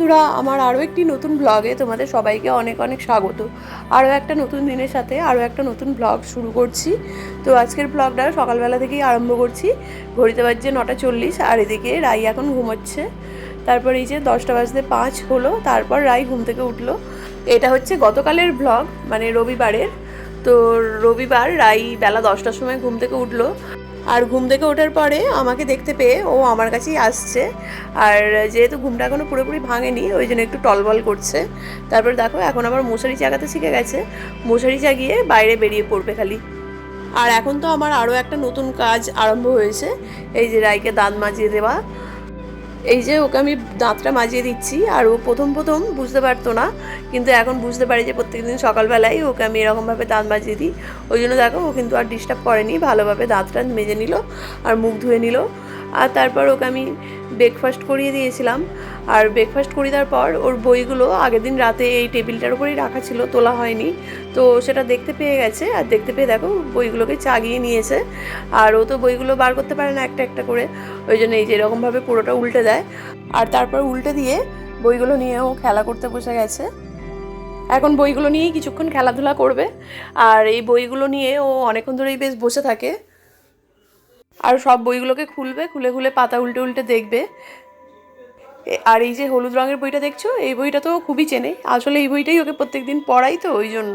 বন্ধুরা, আমার আরও একটি নতুন ব্লগে তোমাদের সবাইকে অনেক অনেক স্বাগত। আরও একটা নতুন দিনের সাথে আরও একটা নতুন ব্লগ শুরু করছি। তো আজকের ব্লগটা সকালবেলা থেকেই আরম্ভ করছি। ঘড়িতে বাজছে নটা চল্লিশ, আর এদিকে রাই এখন ঘুমোচ্ছে। তারপর এই যে দশটা বাজতে পাঁচ হলো, তারপর রাই ঘুম থেকে উঠল। এটা হচ্ছে গতকালের ব্লগ মানে রবিবারের। তো রবিবার রাই বেলা দশটার সময় ঘুম থেকে উঠল। আর ঘুম থেকে ওঠার পরে আমাকে দেখতে পেয়ে ও আমার কাছেই আসছে। আর যেহেতু ঘুমটা এখনও পুরোপুরি ভাঙেনি, ওই জন্য একটু টলবল করছে। তারপর দেখো, এখন আবার মশারি চাগাতে শিখে গেছে। মশারি চাগিয়ে বাইরে বেরিয়ে পড়বে খালি। আর এখন তো আমার আরও একটা নতুন কাজ আরম্ভ হয়েছে। এই যে রায়কে দাঁত মাজিয়ে দেওয়া। এই যে ওকে আমি দাঁতটা মাজিয়ে দিচ্ছি, আর ও প্রথম প্রথম বুঝতে পারতো না, কিন্তু এখন বুঝতে পারি যে প্রত্যেক দিন সকালবেলায় ওকে আমি এরকমভাবে দাঁত মাজিয়ে দিই। ওই জন্য দেখো, ও কিন্তু আর ডিস্টার্ব করেনি, ভালোভাবে দাঁতটা মেজে নিল আর মুখ ধুয়ে নিল। আর তারপর ওকে আমি ব্রেকফাস্ট করিয়ে দিয়েছিলাম। আর ব্রেকফাস্ট করিয়ে দেওয়ার পর ওর বইগুলো আগের দিন রাতে এই টেবিলটার উপরেই রাখা ছিল, তোলা হয়নি। তো সেটা দেখতে পেয়ে গেছে আর দেখতে পেয়ে দেখো বইগুলোকে চাগিয়ে নিয়েছে। আর ও তো বইগুলো বার করতে পারে না একটা একটা করে। ওই জন্য এই যে এরকমভাবে পুরোটা উল্টে দেয়। আর তারপর উল্টে দিয়ে বইগুলো নিয়ে ও খেলা করতে বসে গেছে। এখন বইগুলো নিয়েই কিছুক্ষণ খেলাধুলা করবে। আর এই বইগুলো নিয়ে ও অনেকক্ষণ ধরেই বেশ বসে থাকে। আর সব বইগুলোকে খুলবে, খুলে খুলে পাতা উল্টে উল্টে দেখবে। আর এই যে হলুদ রঙের বইটা দেখছ? এই বইটা তো খুবই চেনে। আসলে এই বইটাই ওকে প্রত্যেক দিন পড়াই তো, ওই জন্য।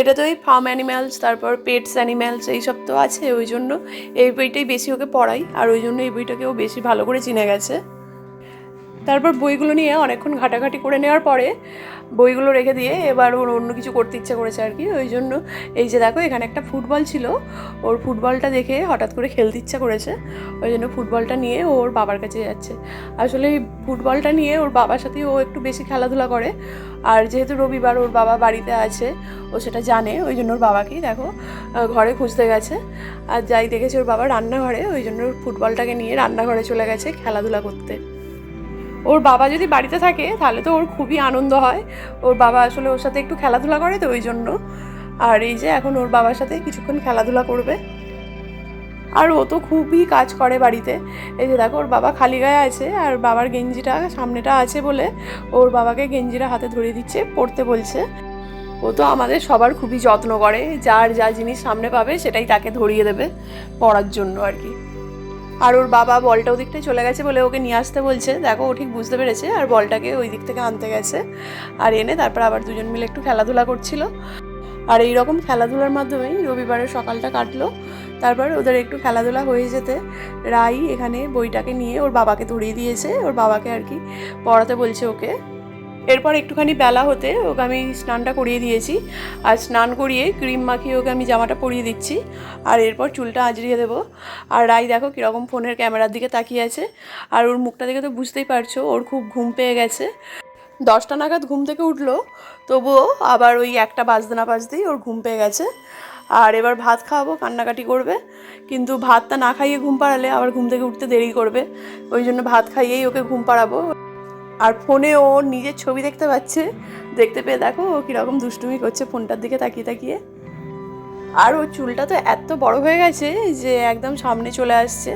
এটা তো এই ফার্ম অ্যানিম্যালস, তারপর পেটস অ্যানিম্যালস এইসব তো আছে, ওই জন্য এই বইটাই বেশি ওকে পড়াই, আর ওই জন্য এই বইটাকে ও বেশি ভালো করে চিনে গেছে। তারপর বইগুলো নিয়ে অনেকক্ষণ ঘাটাঘাটি করে নেওয়ার পরে বইগুলো রেখে দিয়ে এবার ওর অন্য কিছু করতে ইচ্ছা করেছে আর কি। ওই জন্য এই যে দেখো, এখানে একটা ফুটবল ছিল। ওর ফুটবলটা দেখে হঠাৎ করে খেলতে ইচ্ছা করেছে। ওই জন্য ফুটবলটা নিয়ে ওর বাবার কাছে যাচ্ছে। আসলে ফুটবলটা নিয়ে ওর বাবার সাথেই ও একটু বেশি খেলাধুলা করে। আর যেহেতু রবিবার ওর বাবা বাড়িতে আছে, ও সেটা জানে। ওই জন্য ওর বাবাকেই দেখো ঘরে খুঁজতে গেছে। আর যাই দেখেছে ওর বাবা রান্নাঘরে, ওই জন্য ফুটবলটাকে নিয়ে রান্নাঘরে চলে গেছে খেলাধুলা করতে। ওর বাবা যদি বাড়িতে থাকে, তাহলে তো ওর খুবই আনন্দ হয়। ওর বাবা আসলে ওর সাথে একটু খেলাধুলা করে তো ওই জন্য। আর এই যে এখন ওর বাবার সাথে কিছুক্ষণ খেলাধুলা করবে। আর ও তো খুবই কাজ করে বাড়িতে। এই যে দেখো, ওর বাবা খালি গায়ে আছে আর বাবার গেঞ্জিটা সামনেটা আছে বলে ওর বাবাকে গেঞ্জিটা হাতে ধরিয়ে দিচ্ছে পড়তে বলছে। ও তো আমাদের সবার খুবই যত্ন করে, যার যা জিনিস সামনে পাবে সেটাই তাকে ধরিয়ে দেবে পড়ার জন্য আর কি। আর ওর বাবা বলটা ওদিকটায় চলে গেছে বলে ওকে নিয়ে আসতে বলছে। দেখো, ও ঠিক বুঝতে পেরেছে আর বলটাকে ওই দিক থেকে আনতে গেছে। আর এনে তারপর আবার দুজন মিলে একটু খেলাধুলা করছিল। আর এই রকম খেলাধুলার মাধ্যমেই রবিবারের সকালটা কাটলো। তারপর ওদের একটু খেলাধুলা হয়ে যেতে রাই এখানে বইটাকে নিয়ে ওর বাবাকে ধরিয়ে দিয়েছে। ওর বাবাকে আর কি পড়াতে বলছে ওকে। এরপর একটুখানি বেলা হতে ওকে আমি স্নানটা করিয়ে দিয়েছি। আর স্নান করিয়ে ক্রিম মাখিয়ে ওকে আমি জামাটা পরিয়ে দিচ্ছি। আর এরপর চুলটা আঁচড়িয়ে দেবো। আর রাই দেখো কীরকম ফোনের ক্যামেরার দিকে তাকিয়ে আছে। আর ওর মুখটা দেখে তো বুঝতেই পারছ, ওর খুব ঘুম পেয়ে গেছে। দশটা নাগাদ ঘুম থেকে উঠল, তবুও আবার ওই একটা বাজতে না বাজতেই ওর ঘুম পেয়ে গেছে। আর এবার ভাত খাওয়াবো, কান্নাকাটি করবে। কিন্তু ভাতটা না খাইয়ে ঘুম পাড়ালে আবার ঘুম থেকে উঠতে দেরি করবে। ওই জন্য ভাত খাইয়েই ওকে ঘুম পাড়াবো। আর ফোনে ও নিজের ছবি দেখতে পাচ্ছে। দেখতে পেয়ে দেখো ও কীরকম দুষ্টুমি করছে ফোনটার দিকে তাকিয়ে তাকিয়ে। আর ওর চুলটা তো এত বড় হয়ে গেছে যে একদম সামনে চলে আসছে।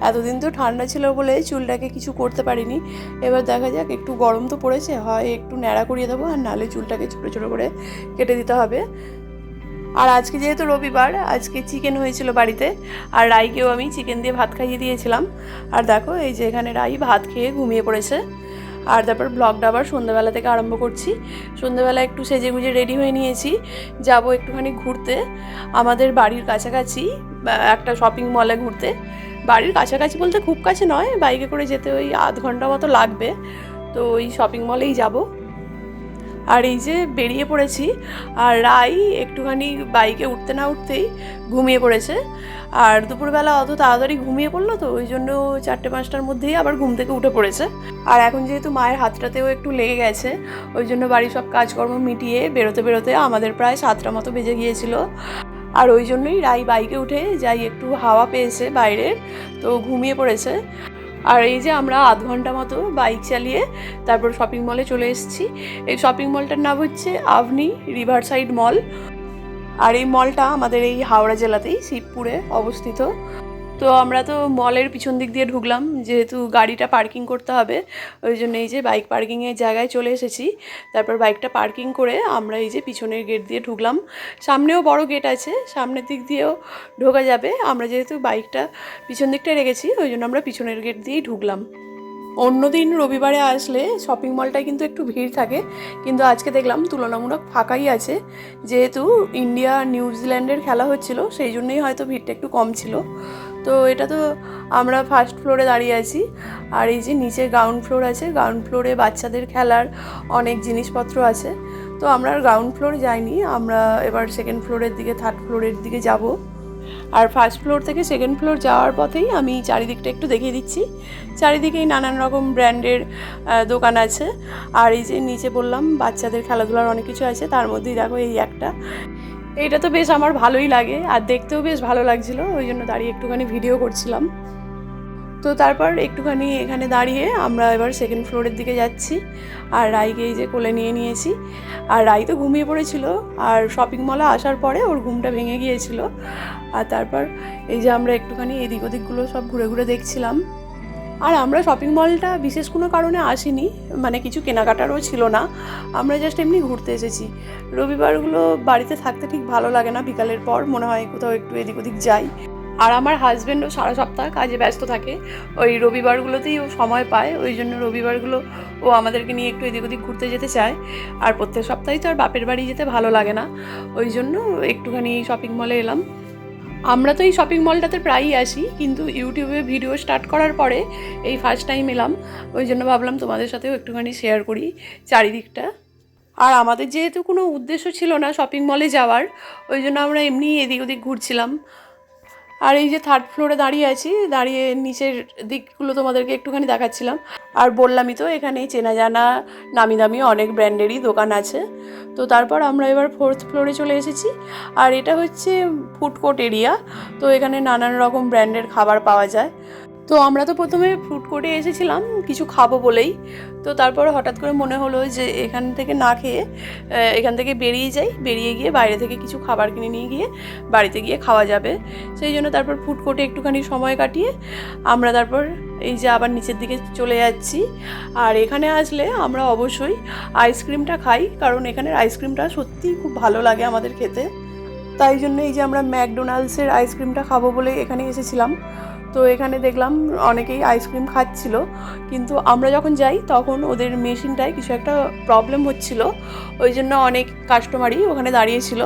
এতদিন তো ঠান্ডা ছিল বলে চুলটাকে কিছু করতে পারিনি। এবার দেখা যাক, একটু গরম তো পড়েছে, হয় একটু ন্যাড়া করিয়ে দেবো আর নালে চুলটাকে ছোটো ছোটো করে কেটে দিতে হবে। আর আজকে যেহেতু রবিবার, আজকে চিকেন হয়েছিল বাড়িতে, আর রাইকেও আমি চিকেন দিয়ে ভাত খাইয়ে দিয়েছিলাম। আর দেখো এই যে এখানে রাই ভাত খেয়ে ঘুমিয়ে পড়েছে। আর তারপর ব্লগটা আবার সন্ধ্যাবেলা থেকে আরম্ভ করছি। সন্ধ্যাবেলা একটু সেজে গুজে রেডি হয়ে নিয়েছি। যাব একটুখানি ঘুরতে। আমাদের বাড়ির কাছাকাছি একটা শপিং মলে ঘুরতে। বাড়ির কাছাকাছি বলতে খুব কাছে নয়, বাইকে করে যেতে ওই আধ ঘণ্টা মতো লাগবে। তো ওই শপিং মলেই যাব। আর এই যে বেরিয়ে পড়েছি, আর রাই একটুখানি বাইকে উঠতে না উঠতেই ঘুমিয়ে পড়েছে। আর দুপুরবেলা অত তাড়াতাড়ি ঘুমিয়ে পড়ল তো, ওই জন্য চারটে পাঁচটার মধ্যেই আবার ঘুম থেকে উঠে পড়েছে। আর এখন যেহেতু মায়ের হাতটাতেও একটু লেগে গেছে, ওই জন্য বাড়ির সব কাজকর্ম মিটিয়ে বেরোতে বেরোতে আমাদের প্রায় সাতটা মতো বেজে গিয়েছিল। আর ওই জন্যই রাই বাইকে উঠে যাই একটু হাওয়া পেয়েছে বাইরের, তো ঘুমিয়ে পড়েছে। আর এই যে আমরা আধ ঘণ্টা মতো বাইক চালিয়ে তারপর শপিং মলে চলে এসেছি। এই শপিং মলটার নাম হচ্ছে আভনি রিভার সাইড মল আর এই মলটা আমাদের এই হাওড়া জেলাতেই শিবপুরে অবস্থিত। তো আমরা তো মলের পিছন দিক দিয়ে ঢুকলাম, যেহেতু গাড়িটা পার্কিং করতে হবে, ওই জন্য এই যে বাইক পার্কিংয়ের জায়গায় চলে এসেছি। তারপর বাইকটা পার্কিং করে আমরা এই যে পিছনের গেট দিয়ে ঢুকলাম। সামনেও বড় গেট আছে, সামনের দিক দিয়েও ঢোকা যাবে। আমরা যেহেতু বাইকটা পিছন দিকটায় রেখেছি, ওই জন্য আমরা পিছনের গেট দিয়েই ঢুকলাম। অন্যদিন রবিবারে আসলে শপিং মলটায় কিন্তু একটু ভিড় থাকে, কিন্তু আজকে দেখলাম তুলনামূলক ফাঁকাই আছে। যেহেতু ইন্ডিয়া নিউজিল্যান্ডের খেলা হচ্ছিল, সেই জন্যই হয়তো ভিড়টা একটু কম ছিল। তো এটা তো আমরা ফার্স্ট ফ্লোরে দাঁড়িয়ে আছি। আর এই যে নিচে গ্রাউন্ড ফ্লোর আছে গ্রাউন্ড ফ্লোরে বাচ্চাদের খেলার অনেক জিনিসপত্র আছে। তো আমরা গ্রাউন্ড ফ্লোরে যাইনি, আমরা এবার সেকেন্ড ফ্লোরের দিকে থার্ড ফ্লোরের দিকে যাব। আর ফার্স্ট ফ্লোর থেকে সেকেন্ড ফ্লোর যাওয়ার পথেই আমি চারিদিকটা একটু দেখিয়ে দিচ্ছি। চারিদিকেই নানান রকম ব্র্যান্ডের দোকান আছে। আর এই যে নিচে বললাম, বাচ্চাদের খেলাধুলার অনেক কিছু আছে। তার মধ্যেই দেখো এই একটা। এইটা তো বেশ আমার ভালোই লাগে, আর দেখতেও বেশ ভালো লাগছিল, ওই জন্য দাঁড়িয়ে একটুখানি ভিডিও করছিলাম। তো তারপর একটুখানি এখানে দাঁড়িয়ে আমরা এবার সেকেন্ড ফ্লোরের দিকে যাচ্ছি, আর রাইকে এই যে কোলে নিয়ে নিয়েছি। আর রাই তো ঘুমিয়ে পড়েছিল, আর শপিং মলে আসার পরে ওর ঘুমটা ভেঙে গিয়েছিল। আর তারপর এই যে আমরা একটুখানি এদিক ওদিকগুলো সব ঘুরে ঘুরে দেখছিলাম। আর আমরা শপিং মলটা বিশেষ কোনো কারণে আসিনি মানে কিছু কেনাকাটারও ছিল না। আমরা জাস্ট এমনি ঘুরতে এসেছি। রবিবারগুলো বাড়িতে থাকতে ঠিক ভালো লাগে না, বিকালের পর মনে হয় কোথাও একটু এদিক ওদিক যাই। আর আমার হাজব্যান্ডও সারা সপ্তাহ কাজে ব্যস্ত থাকে, ওই রবিবারগুলোতেই ও সময় পায়, ওই জন্য রবিবারগুলো ও আমাদেরকে নিয়ে একটু এদিক ওদিক ঘুরতে যেতে চায়। আর প্রত্যেক সপ্তাহেই তো আর বাপের বাড়ি যেতে ভালো লাগে না, ওই জন্য একটুখানি শপিং মলে এলাম। আমরা তো এই শপিং মলটাতে প্রায়ই আসি, কিন্তু ইউটিউবে ভিডিও স্টার্ট করার পরে এই ফার্স্ট টাইম এলাম। ওই জন্য ভাবলাম তোমাদের সাথেও একটুখানি শেয়ার করি চারিদিকটা। আর আমাদের যেহেতু কোনো উদ্দেশ্য ছিল না শপিং মলে যাওয়ার, ওই জন্য আমরা এমনি এদিক ওদিক ঘুরছিলাম। আর এই যে থার্ড ফ্লোরে দাঁড়িয়ে আছি, দাঁড়িয়ে নিচের দিকগুলো তোমাদেরকে একটুখানি দেখাচ্ছিলাম। আর বললামই তো এখানে চেনা জানা নামি দামি অনেক ব্র্যান্ডেরই দোকান আছে। তো তারপর আমরা এবার ফোর্থ ফ্লোরে চলে এসেছি। আর এটা হচ্ছে ফুড কোর্ট এরিয়া তো এখানে নানান রকম ব্র্যান্ডের খাবার পাওয়া যায়। তো আমরা তো প্রথমে ফুড কোর্টে এসেছিলাম, কিছু খাব বলেই। তো তারপর হঠাৎ করে মনে হলো যে এখান থেকে না খেয়ে এখান থেকে বেরিয়ে যাই। বেরিয়ে গিয়ে বাইরে থেকে কিছু খাবার কিনে নিয়ে গিয়ে বাড়িতে গিয়ে খাওয়া যাবে। সেই জন্য তারপর ফুড কোর্টে একটুখানি সময় কাটিয়ে আমরা তারপর এই যে আবার নিচের দিকে চলে যাচ্ছি। আর এখানে আসলে আমরা অবশ্যই আইসক্রিমটা খাই, কারণ এখানের আইসক্রিমটা সত্যিই খুব ভালো লাগে আমাদের খেতে। তাই জন্য এই যে আমরা ম্যাকডোনাল্ডসের আইসক্রিমটা খাব বলে এখানে এসেছিলাম। তো এখানে দেখলাম অনেকেই আইসক্রিম খাচ্ছিল। কিন্তু আমরা যখন যাই, তখন ওদের মেশিনটায় কিছু একটা প্রবলেম হচ্ছিল। ওই জন্য অনেক কাস্টমারই ওখানে দাঁড়িয়েছিল।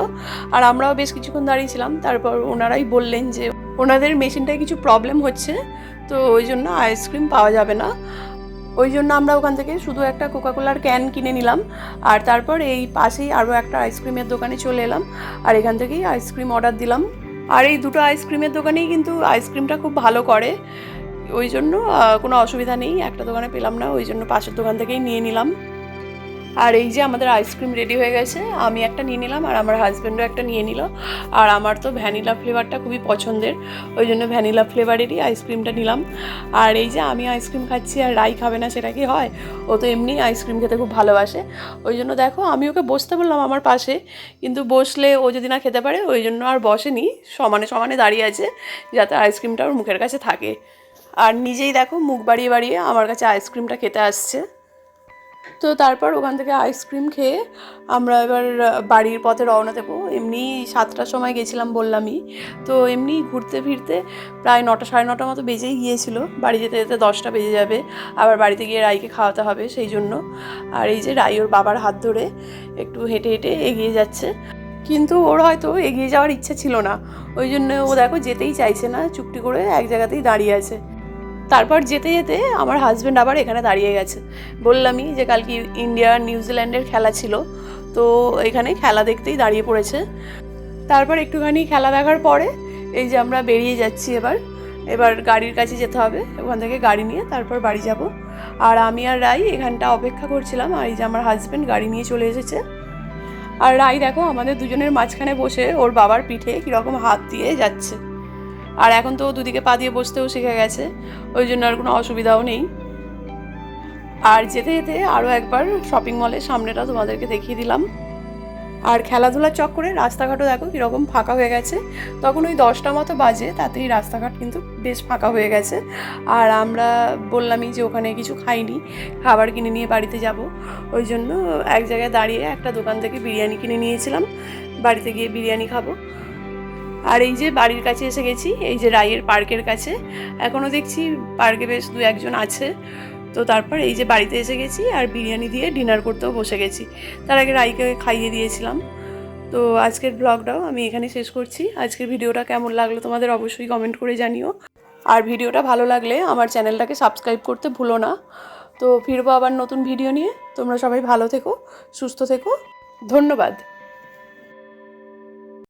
আর আমরাও বেশ কিছুক্ষণ দাঁড়িয়েছিলাম। তারপর ওনারাই বললেন যে, ওনাদের মেশিনটায় কিছু প্রবলেম হচ্ছে, তো ওই জন্য আইসক্রিম পাওয়া যাবে না। ওই জন্য আমরা ওখান থেকে শুধু একটা কোকাকোলার ক্যান কিনে নিলাম। আর তারপর এই পাশেই আরও একটা আইসক্রিমের দোকানে চলে এলাম। আর এখান থেকেই আইসক্রিম অর্ডার দিলাম। আর এই দুটো আইসক্রিমের দোকানেই কিন্তু আইসক্রিমটা খুব ভালো করে। ওই জন্য কোনো অসুবিধা নেই। একটা দোকানে পেলাম না, ওই জন্য পাশের দোকান থেকেই নিয়ে নিলাম। আর এই যে আমাদের আইসক্রিম রেডি হয়ে গেছে, আমি একটা নিয়ে নিলাম আর আমার হাজব্যান্ডও একটা নিয়ে নিল। আর আমার তো ভ্যানিলা ফ্লেভারটা খুবই পছন্দের, ওই জন্য ভ্যানিলা ফ্লেভারেরই আইসক্রিমটা নিলাম। আর এই যে আমি আইসক্রিম খাচ্ছি আর রাই খাবে না, সেটা কি হয়? ও তো এমনি আইসক্রিম খেতে খুব ভালোবাসে। ওই জন্য দেখো, আমি ওকে বসতে বললাম আমার পাশে, কিন্তু বসলে ও যদি না খেতে পারে, ওই জন্য আর বসেনি, সমানে সমানে দাঁড়িয়ে আছে, যাতে আইসক্রিমটা ওর মুখের কাছে থাকে। আর নিজেই দেখো, মুখ বাড়িয়ে বাড়িয়ে আমার কাছে আইসক্রিমটা খেতে আসছে। তো তারপর ওখান থেকে আইসক্রিম খেয়ে আমরা এবার বাড়ির পথে রওনা দেবো। এমনি সাতটার সময় গেছিলাম বললামই। তো এমনি ঘুরতে ফিরতে প্রায় নটা, সাড়ে নটা মতো বেজেই গিয়েছিল। বাড়ি যেতে যেতে দশটা বেজে যাবে। আবার বাড়িতে গিয়ে রাইকে খাওয়াতে হবে সেই জন্য। আর এই যে রাই ওর বাবার হাত ধরে একটু হেঁটে হেঁটে এগিয়ে যাচ্ছে। কিন্তু ওর হয়তো এগিয়ে যাওয়ার ইচ্ছে ছিল না। ওই জন্য ও দেখো যেতেই চাইছে না। চুপটি করে এক জায়গাতেই দাঁড়িয়ে আছে। তারপর যেতে যেতে আমার হাজব্যান্ড আবার এখানে দাঁড়িয়ে গেছে। বললামই যে কালকে ইন্ডিয়া নিউজিল্যান্ডের খেলা ছিল, তো এখানে খেলা দেখতেই দাঁড়িয়ে পড়েছে। তারপর একটুখানি খেলা দেখার পরে এই যে আমরা বেরিয়ে যাচ্ছি এবার এবার গাড়ির কাছে যেতে হবে, ওখান থেকে গাড়ি নিয়ে তারপর বাড়ি যাব। আর আমি আর রাই এখানটা অপেক্ষা করছিলাম, আর এই যে আমার হাজব্যান্ড গাড়ি নিয়ে চলে এসেছে। আর রাই দেখো আমাদের দুজনের মাঝখানে বসে ওর বাবার পিঠে কীরকম হাত দিয়ে যাচ্ছে। আর এখন তো দুদিকে পা দিয়ে বসতেও শিখে গেছে, ওই জন্য আর কোনো অসুবিধাও নেই। আর যেতে যেতে আরও একবার শপিং মলের সামনেটা তোমাদেরকে দেখিয়ে দিলাম। আর খেলাধুলার চক্করে রাস্তাঘাটও দেখো কীরকম ফাঁকা হয়ে গেছে। তখন ওই দশটা মতো বাজে, তাতেই রাস্তাঘাট কিন্তু বেশ ফাঁকা হয়ে গেছে। আর আমরা বললামই যে ওখানে কিছু খাইনি, খাবার কিনে নিয়ে বাড়িতে যাব। ওই জন্য এক জায়গায় দাঁড়িয়ে একটা দোকান থেকে বিরিয়ানি কিনে নিয়েছিলাম। বাড়িতে গিয়ে বিরিয়ানি খাব। আর এই যে বাড়ির কাছে এসে গেছি, এই যে রায়ের পার্কের কাছে। এখনও দেখছি পার্কে বেশ দু একজন আছে। তো তারপর এই যে বাড়িতে এসে গেছি আর বিরিয়ানি দিয়ে ডিনার করতেও বসে গেছি। তার আগে রাইকে খাইয়ে দিয়েছিলাম। তো আজকের ব্লগটাও আমি এখানে শেষ করছি। আজকের ভিডিওটা কেমন লাগল তোমাদের অবশ্যই কমেন্ট করে জানিও। আর ভিডিওটা ভালো লাগলে আমার চ্যানেলটাকে সাবস্ক্রাইব করতে ভুলো না। তো ফিরবো আবার নতুন ভিডিও নিয়ে। তোমরা সবাই ভালো থেকো, সুস্থ থেকো। ধন্যবাদ।